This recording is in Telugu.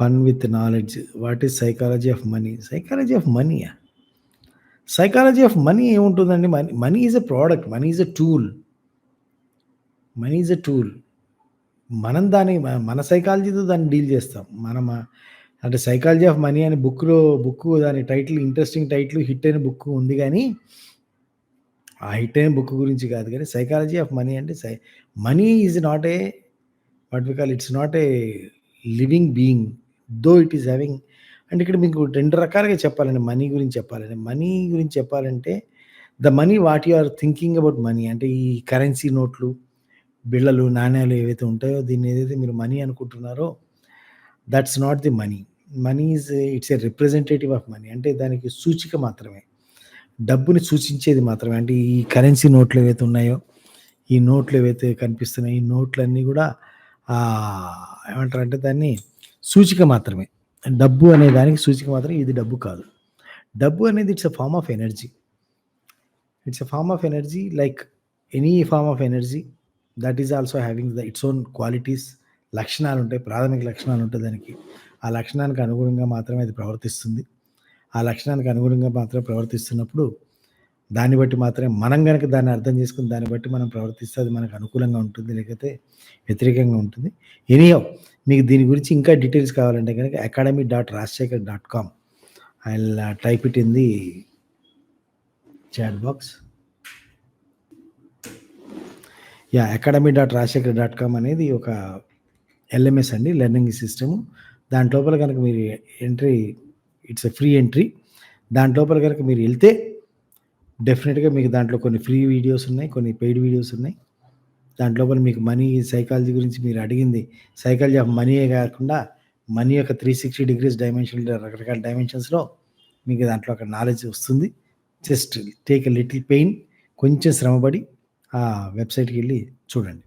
Fun with knowledge. What is psychology of money? Psychology of money psychology of money ఏముంటుందండి? Money money is a product. Money is a tool. Money is a tool. మనం దాని మన సైకాలజీతో దాన్ని డీల్ చేస్తాం. మనం అంటే సైకాలజీ ఆఫ్ మనీ అనే బుక్లో బుక్ దాని టైటిల్ ఇంట్రెస్టింగ్ టైటిల్ హిట్ అయిన బుక్ ఉంది కానీ ఆ హిట్ అయిన బుక్ గురించి కాదు కానీ సైకాలజీ ఆఫ్ మనీ అంటే సై money is not a what we call it's not a living being. Though it is having అంటే ఇక్కడ మీకు రెండు రకాలుగా చెప్పాలండి మనీ గురించి చెప్పాలండి. మనీ గురించి చెప్పాలంటే the money what you are thinking about money అంటే ఈ కరెన్సీ నోట్లు బిళ్ళలు నాణ్యాలు ఏవైతే ఉంటాయో దీన్ని ఏదైతే మీరు మనీ అనుకుంటున్నారో that's not the money. Money is it's a representative of money అంటే దానికి సూచిక మాత్రమే. డబ్బుని సూచించేది మాత్రమే అంటే ఈ కరెన్సీ నోట్లు ఏవైతే ఉన్నాయో ఈ నోట్లు ఏవైతే కనిపిస్తున్నాయో ఈ నోట్లన్నీ కూడా ఏమంటారు అంటే దాన్ని సూచిక మాత్రమే. డబ్బు అనే దానికి సూచిక మాత్రమే ఇది డబ్బు కాదు. డబ్బు అనేది it's a form of energy. It's a form of energy like any form of energy that is also having the it's own qualities లక్షణాలు ఉంటాయి ప్రాథమిక లక్షణాలు ఉంటాయి దానికి. ఆ లక్షణానికి అనుగుణంగా మాత్రమే అది ప్రవర్తిస్తుంది. ఆ లక్షణానికి అనుగుణంగా మాత్రమే ప్రవర్తిస్తున్నప్పుడు దాన్ని బట్టి మాత్రమే మనం కనుక దాన్ని అర్థం చేసుకుని దాన్ని బట్టి మనం ప్రవర్తిస్తే అది మనకు అనుకూలంగా ఉంటుంది లేకపోతే వ్యతిరేకంగా ఉంటుంది. ఎనీహో మీకు దీని గురించి ఇంకా డీటెయిల్స్ కావాలంటే కనుక academy dot Rajasekhar dot com I type it in the chat box yeah academy dot Rajasekhar dot com అనేది ఒక ఎల్ఎంఎస్ అండి లెర్నింగ్ సిస్టము దాంట్లోపల కనుక మీరు entry it's a free entry దాంట్లోపల కనుక మీరు వెళ్తే డెఫినెట్గా మీకు దాంట్లో కొన్ని ఫ్రీ వీడియోస్ ఉన్నాయి కొన్ని పెయిడ్ వీడియోస్ ఉన్నాయి. దాంట్లో కూడా మీకు మనీ సైకాలజీ గురించి మీరు అడిగింది. సైకాలజీ ఆఫ్ మనీయే కాకుండా మనీ యొక్క త్రీ సిక్స్టీ డిగ్రీస్ డైమెన్షన్ రకరకాల డైమెన్షన్స్లో మీకు దాంట్లో ఒక నాలెడ్జ్ వస్తుంది. Just take a little pain కొంచెం శ్రమపడి ఆ వెబ్సైట్కి వెళ్ళి చూడండి.